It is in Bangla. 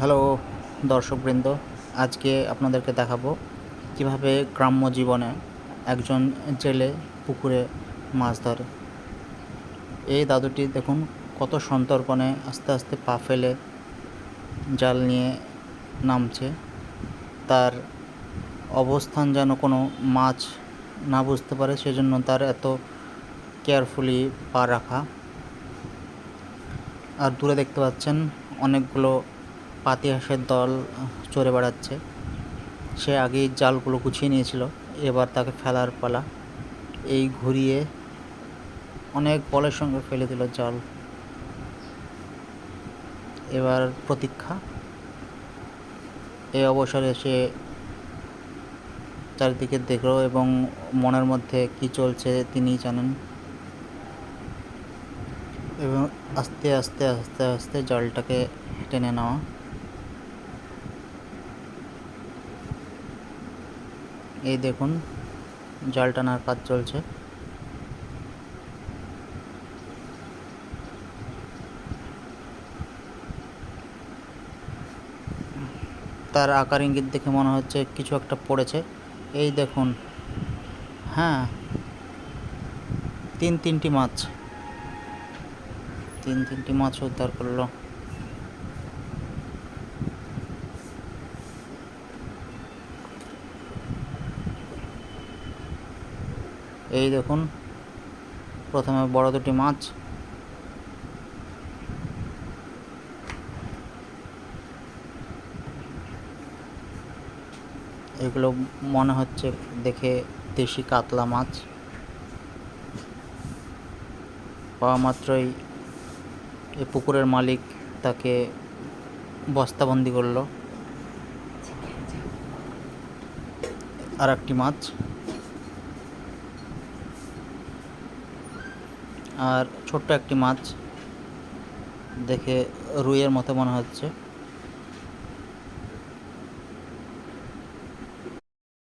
হ্যালো, দর্শকবৃন্দ। আজকে আপনাদেরকে দেখাবো কীভাবে গ্রাম্য জীবনে একজন জেলে পুকুরে মাছ ধরে। এই দাদুটি দেখুন কত সন্তর্পণে আস্তে আস্তে পা ফেলে জাল নিয়ে নামছে। তার অবস্থান যেন কোনো মাছ না বুঝতে পারে, সেজন্য তার এত কেয়ারফুলি পা রাখা। আর দূরে দেখতে পাচ্ছেন অনেকগুলো পাতি হাঁসের দল চড়ে বেড়াচ্ছে। সে আগেই জালগুলো গুছিয়ে নিয়েছিল, এবার তাকে ফেলার পালা। এই ঘুরিয়ে অনেক বলের সঙ্গে ফেলে দিল জাল। এবার প্রতীক্ষা। এই অবসরে সে চারিদিকে দেখল এবং মনের মধ্যে কি চলছে তিনি জানেন। এবং আস্তে আস্তে আস্তে আস্তে জলটাকে টেনে নেওয়া। এই দেখুন, জাল টানার কাজ চলছে। তার আকার ইঙ্গিত দেখে মনে হচ্ছে কিছু একটা পড়েছে। এই দেখুন হ্যাঁ তিন তিনটি মাছ। তিন তিনটি মাছ উদ্ধার করল। এই দেখুন, প্রথমে বড় দুটি মাছ। এগুলো মনে হচ্ছে দেখে দেশি কাতলা মাছ। পাওয়া মাত্রই এই পুকুরের মালিক তাকে বস্তাবন্দি করল। আর একটি মাছ। আর ছোট্ট একটি মাছ দেখে রুইয়ের মতো মনে হচ্ছে।